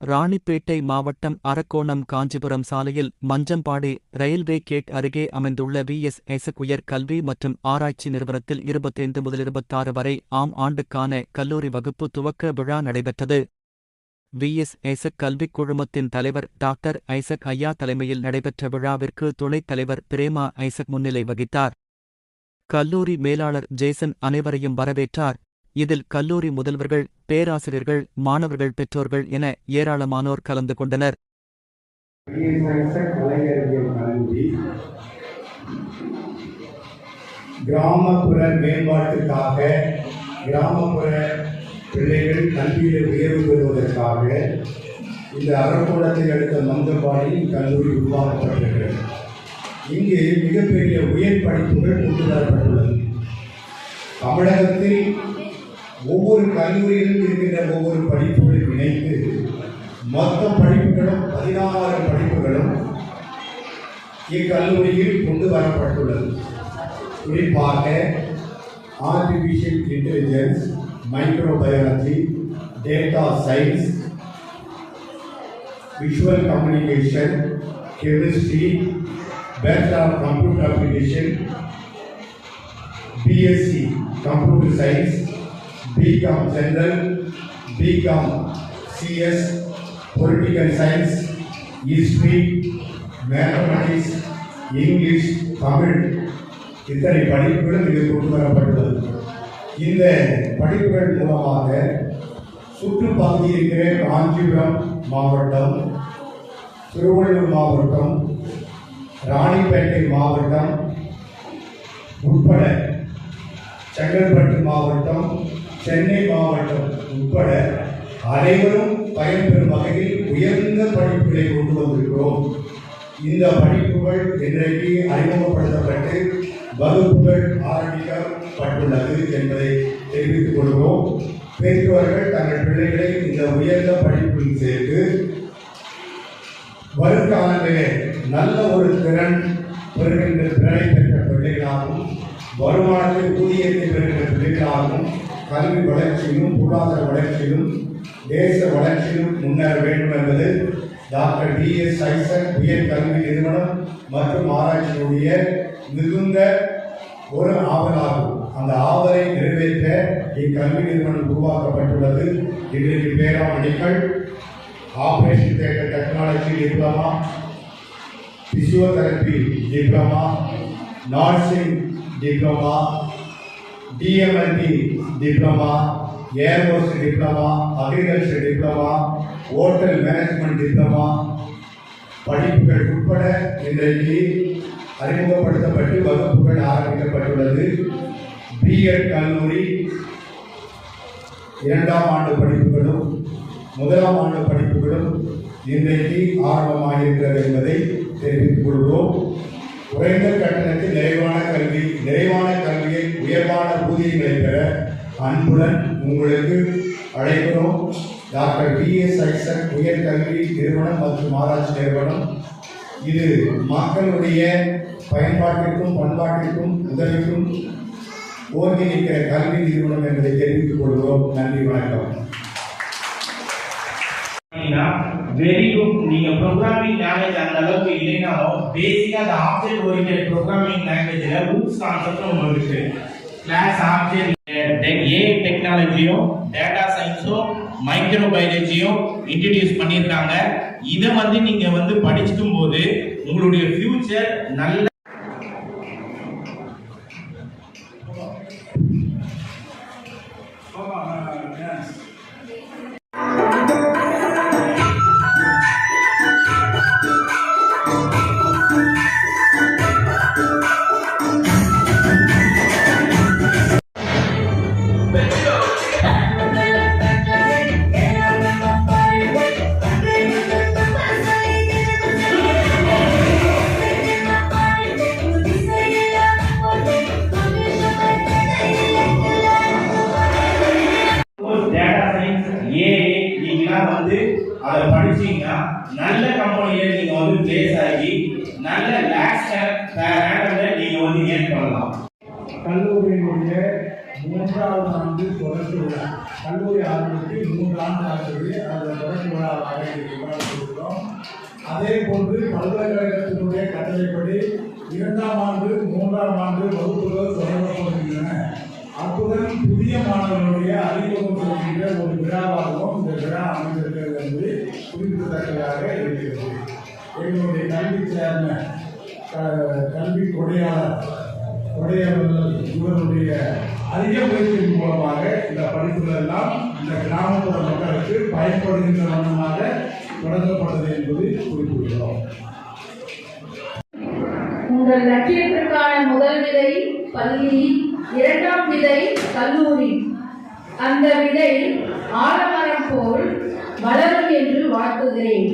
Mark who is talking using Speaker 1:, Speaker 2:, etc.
Speaker 1: ராணிப்பேட்டை மாவட்டம் அரக்கோணம் காஞ்சிபுரம் சாலையில் Manjampadi railway gate அருகே அமைந்துள்ள வி எஸ் எசக் உயர் கல்வி மற்றும் ஆராய்ச்சி நிறுவனத்தில் இருபத்தைந்து முதல் இருபத்தாறு வரை ஆம் ஆண்டுக்கான கல்லூரி வகுப்பு துவக்க விழா நடைபெற்றது. வி எஸ் ஐசக் கல்விக் குழுமத்தின் தலைவர் டாக்டர் ஐசக் ஐயா தலைமையில் நடைபெற்ற விழாவிற்கு துணைத் தலைவர் பிரேமா ஐசக் முன்னிலை வகித்தார். கல்லூரி மேலாளர் ஜேசன் அனைவரையும் வரவேற்றார். இதில் கல்லூரி முதல்வர்கள் பேராசிரியர்கள் மாணவர்கள் பெற்றோர்கள் என ஏராளமானோர் கலந்து கொண்டனர்.
Speaker 2: கிராமப்புற மேம்பாட்டுக்காக கிராமப்புற பிள்ளைகள் கல்வியில் உயர்வு பெறுவதற்காக இந்த அரக்கோணத்தை அடுத்த மந்தபாடியில் கல்லூரி உருவாக்கப்பட்டிருக்கிறது. இங்கு மிகப்பெரிய உயர் படிப்புகள் கொண்டு வரப்பட்டுள்ளது. தமிழகத்தில் ஒவ்வொரு கல்லூரியிலும் இருக்கின்ற ஒவ்வொரு படிப்புகளும் இணைத்து மொத்த படிப்புகளும் பதினாறு படிப்புகளும் இக்கல்லூரியில் கொண்டு வரப்பட்டுள்ளது குறிப்பாக artificial intelligence microbiology data science visual communication chemistry bachelor of computer application BSc computer science BCom general BCom CS political science history mathematics English Tamil இத்தனை படிப்புகளும் இது கொண்டு வரப்பட்டுள்ளது இந்த படிப்புகள் மூலமாக சுற்றுப்பகுதி இருக்கிற காஞ்சிபுரம் மாவட்டம் திருவள்ளூர் மாவட்டம் ராணிப்பேட்டை மாவட்டம் உட்பட செங்கல்பட்டு மாவட்டம் சென்னை மாவட்டம் உட்பட அனைவரும் பயன்பெறும் வகையில் உயர்ந்த படிப்புகளை கொண்டு வந்திருக்கிறோம். இந்த படிப்புகள் இன்றைக்கு அறிமுகப்படுத்தப்பட்டு வகுப்புகள் ஆரம்பிக்கப்பட்டுள்ளது என்பதை தெரிவித்துக் கொள்கிறோம். பெற்றோர்கள் தங்கள் பிள்ளைகளை இந்த உயர்ந்த படிப்பில் சேர்த்து வருங்காலங்களிலே நல்ல ஒரு திறன் பெறுகின்ற திறனை பெற்ற பிள்ளைகளாகவும் வருமானத்தை ஊதியத்தை பெறுகின்ற பிள்ளைகளாகவும் கல்வி வளர்ச்சியிலும் பொருளாதார வளர்ச்சியிலும் தேச வளர்ச்சியிலும் முன்னேற வேண்டும் என்பது டாக்டர் டி எஸ் ஐசக் உயர் கல்வி நிறுவனம் மற்றும் ஆராய்ச்சியுடைய மிகுந்த ஒரு ஆவலாகும். அந்த ஆவலை நிறைவேற்ற இக்கல்வி நிறுவனம் உருவாக்கப்பட்டுள்ளது. இன்றைக்கு பேராமணிகள் operation theatre technology diploma physiotherapy diploma nursing diploma DMLT diploma air force diploma agriculture diploma hotel management diploma படிப்புகள் உட்பட இன்றைக்கு அறிமுகப்படுத்தப்பட்டு வகுப்புகள் ஆரம்பிக்கப்பட்டுள்ளது. பிஎட் கல்லூரி இரண்டாம் ஆண்டு படிப்புகளும் முதலாம் ஆண்டு படிப்புகளும் இன்றைக்கு ஆரம்பமாகியிருக்கிறது என்பதை தெரிவித்துக் கொள்கிறோம். குறைந்த கட்டணத்தில் நிறைவான கல்வி நிறைவான கல்வியை உயர்வான ஊதியங்களை பெற அன்புடன் உங்களுக்கு அழைக்கிறோம். டாக்டர் பி எஸ் ஐசக் உயர்கல்வி நிறுவனம் மற்றும் ஆராய்ச்சி நிறுவனம். இது மக்களுடைய பயன்பாட்டிற்கும் பண்பாட்டிற்கும் உதவிக்கும் ஒருங்கிணைக்கிற கல்வி நிறுவனம் என்பதை தெரிவித்துக் கொள்கிறோம். நன்றி வணக்கம்.
Speaker 3: வெரி குட் நீங்க ப்ரோக்ராமிங் லாங்குவேஜ் அந்த அளவுக்கு இல்லைனாலும் பேசிக்கா அந்த ஆப்ஜெக்ட் ஓரியன்டட் ப்ரோக்ராமிங் லாங்குவேஜ்ல ரூல்ஸ் கான்செப்ட் ஒன்று இருக்கு. கிளாஸ் ஆப்ஜெக்ட் ஏ டெக்னாலஜியும் டேட்டா சயின்ஸும் மைக்ரோ பயாலஜியும் இன்ட்ரடியூஸ் பண்ணியிருக்காங்க. இதை வந்து நீங்க வந்து படிச்சுக்கும் போது உங்களுடைய ஃபியூச்சர் நல்ல படிச்சீங்கன்னா நல்ல கம்பெனியில நீங்க வந்து பிளேஸ் ஆகி நல்ல லேக்ஸ் ரேண்டம்ல நீங்க வந்து ஏர்ன் பண்ணலாம்.
Speaker 2: கல்லூரியினுடைய
Speaker 4: மூன்றாவது ஆண்டு தொடர்ச்சி விழா. கல்லூரி ஆரம்பித்து மூன்று ஆண்டு ஆகிறது அந்த தொடர்ச்சி விழாவாக இன்றைக்கு கொண்டாடுகிறோம் அதே போன்று பல்கலைக்கழகத்தினுடைய கட்டளைப்படி இரண்டாம் ஆண்டு மூன்றாம் ஆண்டு வகுப்புகள் தொடங்கப்படுகின்றன. அத்துடன் புதிய மாணவர்களுடைய அறிமுகம் செய்கின்ற ஒரு விழாவாகவும் இந்த விழா அமைந்திருக்கிறது. குறிப்பிடத்தக்கதாக இருக்கிறது. எங்களுடைய கல்வி சேர்மன் கல்வி கொடையாளர் கொடையாளர்கள் இவருடைய அதிக முயற்சியின் மூலமாக இந்த படிப்புகள் எல்லாம் இந்த கிராமப்புற மக்களுக்கு பயன்படுகின்ற வண்ணமாக தொடங்கப்பட்டது என்பது குறிப்பிடுகிறோம்.
Speaker 5: உங்கள் லட்சியத்திற்கான முதல் விதை பள்ளி இரண்டாம் விதை கல்லூரி. அந்த விதை ஆலமரம் போல் வளரும் என்று வாழ்த்துகிறேன்.